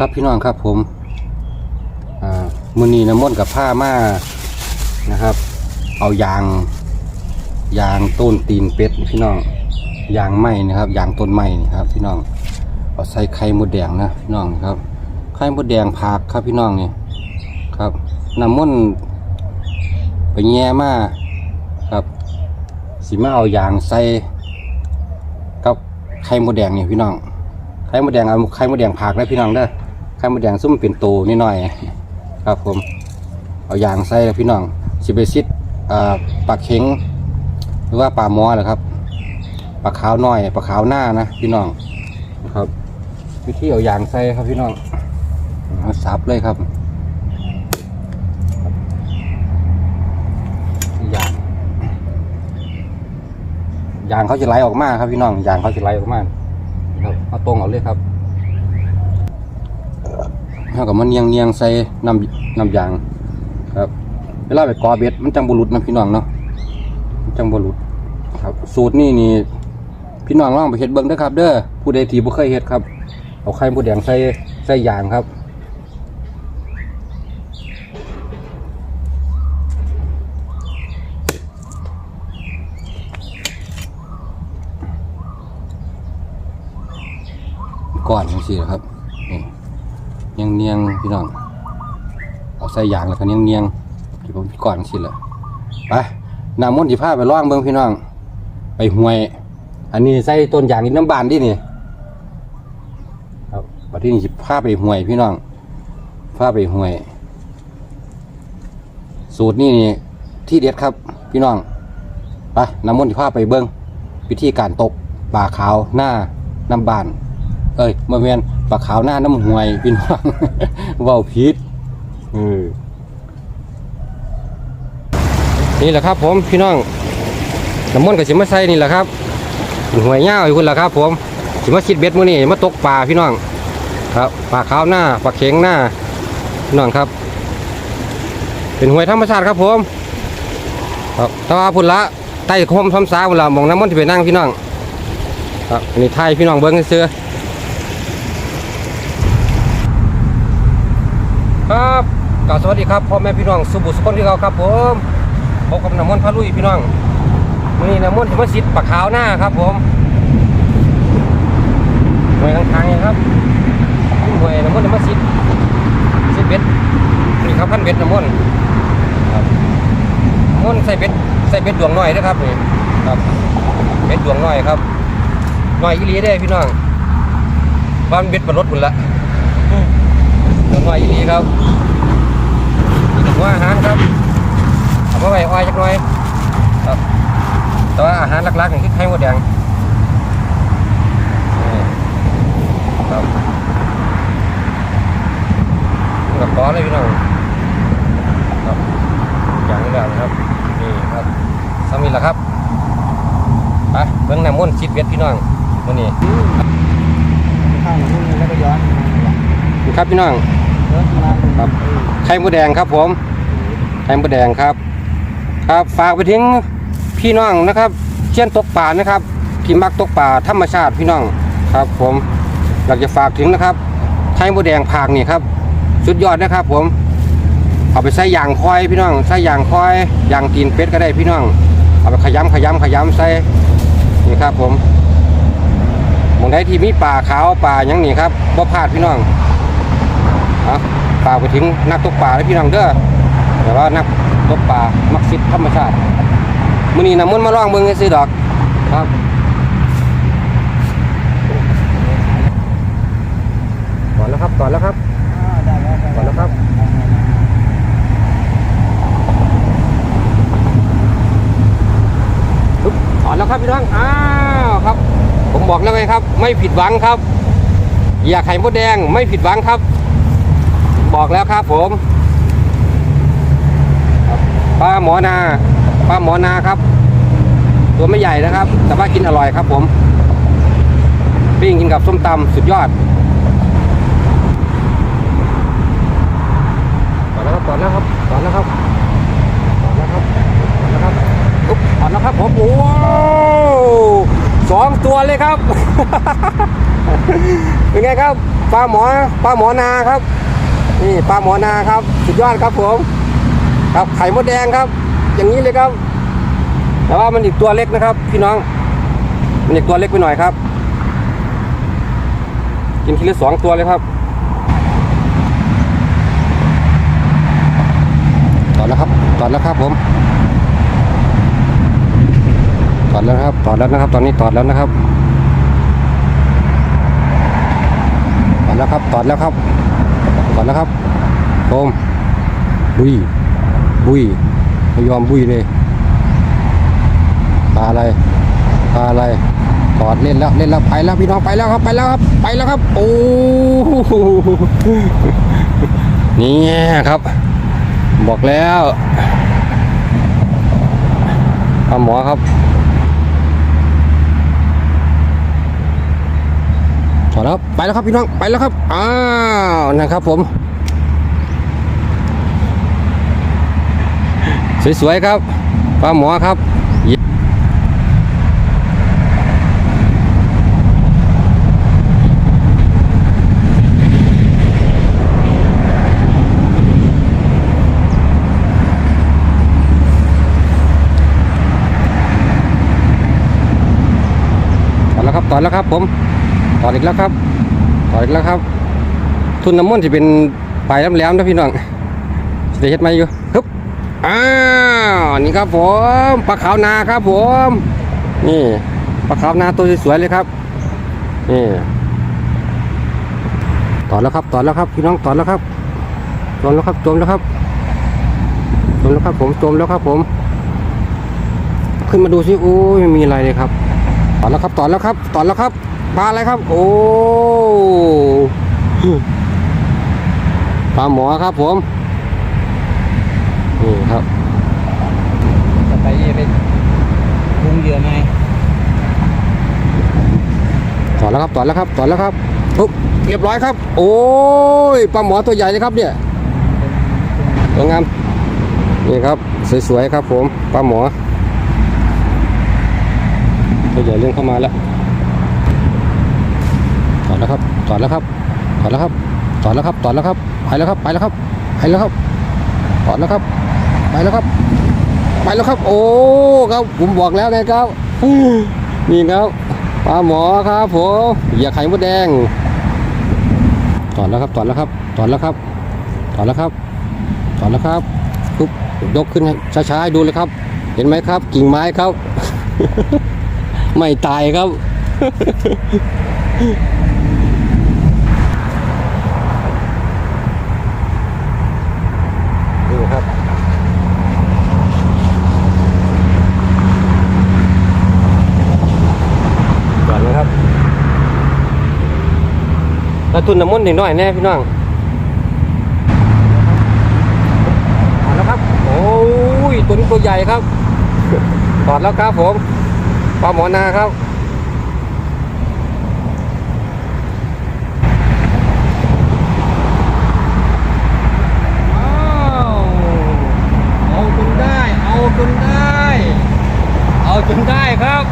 ครับพี่น้องครับผมมือนีน้ำมนต์กับผ้ามานะครับ เอายางยางต้นตีนเป็ดพี่น้องยางไหมนะครับยางต้นไหมนี่ครับ พี่น้องเอาใส่ไข่มดแดงนะพี่น้องครับไข่มดแดงผักครับพี่น้องนี่ครับน้ำมนต์ไปแง่มาครับสิมาเอายางใส่กับไข่มดแดงนี่พี่น้องไข่มดแดงเอาไข่มดแดงผักนะพี่น้องเด้อ ไข่มดแดงซุ่มเป็นโตนิดหน่อยครับผมเอายางใส่แล้วพี่น้องสิไปซิดปลาเข็ง หรือว่าปลาหมอเหรอครับปลาขาวน้อยปลาขาวหน้านะพี่น้องนะครับวิธีเอายางใส่ครับพี่น้องเอาสับเลยครับยางยางเขาจะไหลออกมาครับพี่น้องยางเขาจะไหลออกมาครับเอาตรงเอาเลยครับ เอากับมันเนียงเนียงใส่น้ำน้ำยางครับ เวลาไปกอเบ็ดมันจังบรุษนะพี่น้องเนาะจังบรุษครับ สูตรนี่นี่พี่น้องลองไปเฮ็ดเบิ่งด้อครับ เด้อผู้ใดที่บ่เคยเฮ็ดครับ เอาไข่มดแดงใส่ใส่ยางครับก้อนจังซี่นะครับ เนียงเนียงๆพี่น้องเอาใส่ยางแล้วก็เนียงเนียงที่ผมก้อนจังซี่แหละไปน้ำมนต์สิพาไปล่องเบิ่งพี่น้อง ไปห้วย อันนี้ใส่ต้นยางนี่น้ำบานดินี่ครับบัดที่นี่สิพาไปห้วยพี่น้องพาไปห้วย สูตรนี่นี่ที่เด็ดครับพี่น้องไปน้ำมนต์สิพาไปเบิ่งวิธีการตกปลาขาวหน้าน้ำบาน เอ้ยมาเวียนปลาขาวหน้าน้ำห่วยพี่น้องว้าผิดเออนี่แหละครับ ผมพี่น้องน้ำมันกับสิมาใส่นี่แหละครับห่วยเง่าอยู่คุณล่ะครับ ผมสิมาคิดเบ็ดมื้อนี้มาตกปลาพี่น้อง ครับปลาขาวหน้าปลาเข็งหน้าพี่น้องครับ เป็นห่วยธรรมชาติครับผม ครับต่ว่าพุ่นละใต้คมซ้ำซาพุ่นละมองน้ำมันที่ไปนั่งพี่น้องครับนนี้ไทยพี่น้องเบิ้งเสื้อ ครับกล่า วสวัสดีครับพ่อแม่พี่น้องสุบุสุคนที่เขาครับผมพบกับน้ำมนต์พระลุยพี่น้องวันนี้น้ำมนต์จะมาสิทธิ์ปากขาวหน้าครับผมหน่วยทางทางๆเองครับหน่วยน้ำมนต์จะมาสิทธิ์สิทธิ์เบ็ดนี่ครับพันเบ็ดน้ำมนต์ครับน้ำมนต์ใส่เบ็ดใส่เบ็ดดวงน้อยนะครับนี่ครับเบ็ดดวงน้อยครับน้อยอีหลีได้อพี่น้องบ้านเบ็ดบรรลดหุ่นละหน่อยอีนีครับ นี่ถึงว่าอาหารครับเอามาไว้อ้อยจักหน่อยครับแต่ว่าอาหารหลักๆนี่คือไข่มดแดงนี่ครับนี่กับก้อนเลยพี่น้องครับอย่างนี้แหละครับนี่ครับสามีละครับไปเบิ่งน้ำมันต์ชิดเวทพี่น้องวันนี้ข้างหลังนี่แล้วก็ย้อนครับพี่น้องเลิกมา ครับไข่มดแดงครับผมไข่มดแดงครับ ครับฝากไปถึงพี่น้องนะครับเช่นตกป่านะครับที่มักตกป่าธรรมชาติพี่น้องครับ ผมอยากจะฝากถึงนะครับไข่มดแดงผากนี่ครับ สุดยอดนะครับ ผมเอาไปใส่ยางคอยพี่น้องใส่ยางคอยยางตีนเป็ดก็ได้พี่น้อง เอาไปขยำขยำขยำใส่นี่ครับผมมองใดที่มีป่าขาวป่ายังนี่ครับบ่พลาดพี่น้อง เอาฝากไปถึงนักตกป่าและพี่น้องเด้อแต่ว่านักตกป่ามักสิทธิ์ธรรมชาติมื้อนี้นำมันมาล่องเบิ่งซื้อดอกครับก่อนแล้วครับก่อนแล้วครับได้แล้วก่อนแล้วครับปึ๊บก่อนแล้วครับพี่น้องอ้าวครับ ผมบอกแล้วไงครับ ไม่ผิดหวังครับ อยากไข่มดแดงไม่ผิดหวังครับ บอกแล้วครับผมครับปลาหมอนาปลาหมอนาครับ ตัวไม่ใหญ่นะครับ แต่ว่ากินอร่อยครับ ผมปิ้งกินกับส้มตำสุดยอดก่อนแล้วครับก่อนแล้วครับก่อนแล้วครับก่อนแล้วครับก่อนแล้วครับอุ๊บก่อนแล้วครับผมโอ้โหสองตัวเลยครับ เป็นไงครับปลาหมอปลาหมอนาครับ นี่ปลาหมอนาครับ สุดยอดครับผมครับไข่มดแดงครับ อย่างนี้เลยครับ แต่ว่ามันอีกตัวเล็กนะครับ พี่น้อง มันอีกตัวเล็กไปหน่อยครับ กินทีละสองตัวเลยครับตอดแล้วครับตอดแล้วครับผมตอดแล้วครับตอดแล้วนะครับ ตอนนี้ตอดแล้วนะครับตอดแล้วครับตอดแล้วครับ ตอดแล้วครับโอมบุยบุยไม่ยอมบุยเลยปลาอะไรปลาอะไรตอดเล่นแล้วเล่นแล้วไปแล้วพี่น้องไปแล้วครับไปแล้วครับ ไปแล้วครับ โอ้โหนี่ครับ บอกแล้วปลาหมอครับ อแล้วไปแล้วครับพี่น้องไปแล้วครับอ้าวนะครับผม สวยๆครับปลาหมอครับต่อแล้วครับต่อแล้วครับผม ต่ออีกแล้วครับต่ออีกแล้วครับ ทุนน้ำมันจะเป็นปลายแหลมๆนะพี่น้องจะเฮ็ดไหมอยู่ฮึบอ้าวนี่ครับผมปลาขาวนาครับผม นี่ปลาขาวนาตัวสวยๆเลยครับนี่ต่อแล้วครับต่อแล้วครับพี่น้องต่อแล้วครับจมแล้วครับจมแล้วครับจมแล้วครับผมจมแล้วครับผม ขึ้นมาดูสิโอ้ยม่มีอะไรเลยครับต่อแล้วครับต่อแล้วครับต่อแล้วครับ ปลาอะไรครับ โอ้ปลาหมอครับผมนี่ครับจะไปไปพุงเหยื่อไหมต่อแล้วครับต่อแล้วครับต่อแล้วครับปุ๊บเรียบร้อยครับ โอ้ยปลาหมอตัวใหญ่เลยครับเนี่ยตัวงามนี่ครับสวยๆครับผมปลาหมอตัวใหญ่เรื่องเข้ามาแล้ว ต่อแล้วครับต่อแล้วครับต่อแล้วครับต่อแล้วครับต่อแล้วครับไปแล้วครับไปแล้วครับไปแล้วครับต่อแล้วครับ ไปแล้วครับ ไปแล้วครับ โอ้ครับผมบอกแล้วไงครับนี่ครับปลาหมอครับผมเหยียไข่มดแดงถอนแล้วครับถอนแล้วครับถอนแล้วครับถอนแล้วครับถอนแล้วครับปุ๊บยกขึ้นช้าๆดูเลยครับ เห็นไหมครับ กิ่งไม้ครับ ไม่ตายครับ นี่ครับ ก่อนนะครับ ระตุนน้ำมันหน่อยแน่พี่น้องถอดแล้วครับ โอ้ยตัวนี้ตัวใหญ่ครับถอดแล้วครับผมปลาหมอนาครับ อ้าวเอาจนได้ เอาจนได้ เอาจนได้ครับ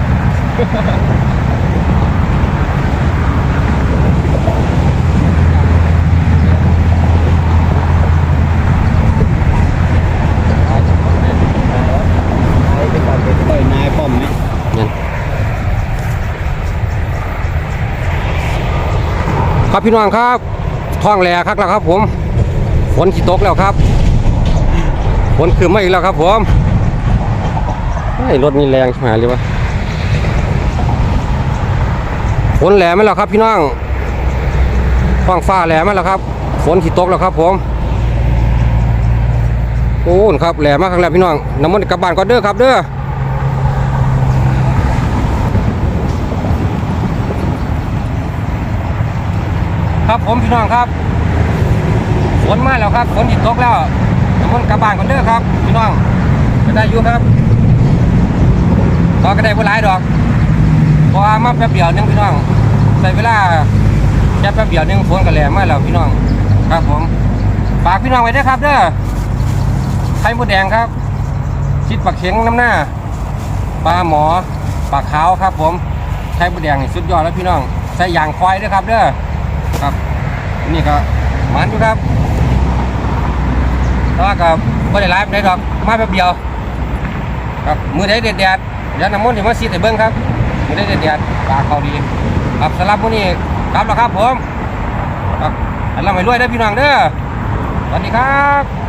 ไปไปก่อนไปปล่อยนายป้อมไหม เนี่ย ครับพี่น้องครับท้องแหล่ครับแล้วครับ ผมฝนสิตกแล้วครับฝนคือไม่แล้วครับผมไอ้รถนี่แรงใช่ไหมเลยวะฝนแหลไหมล่ะครับพี่น้องท้องฟ้าแหลไหมล่ะครับฝนสิตกแล้วครับ ผมโอ้นครับแหลมากครับแล้วพี่น้องน้ำมันกลับบ้านก่อนเด้อครับเด้อ ครับผมพี่น้องครับฝนมาแล้วครับฝนหยุดตกแล้วทุกคนกลับบ้านกันเด้อครับ พี่น้องก็ได้อยู่ครับพอก็ได้บ่หลายดอกเพอมาแป๊บเดียวนึงพี่น้องใส่เวลาแค่แป๊บเดียวนึงฝนก็แรงมาแล้วพี่น้องครับผมฝากพี่น้องไว้ด้วยครับเด้อไข่มดแดงครับชิดปักเข็งน้ำหน้าปลาหมอปลาขาวครับ ผมไข่มดแดงสุดยอดแล้วพี่น้องใส่ยางควายด้วยครับเด้อ นี่ก็หมันอยู่ครับแต่ว่าก็ไม่ได้ไลฟ์ได้ดอกมาแป๊บเดียวครับมือได้เด็ดแดดเดี๋ยวน้ำมันต์ที่มาซีดให้เบิ้งครับมือได้เด็ดแดดปลาเขาดีครับสำหรับมื้อนี้ครับแล้วครับผมครับเราไม่รวยได้พี่น้องเด้อสวัสดีครับ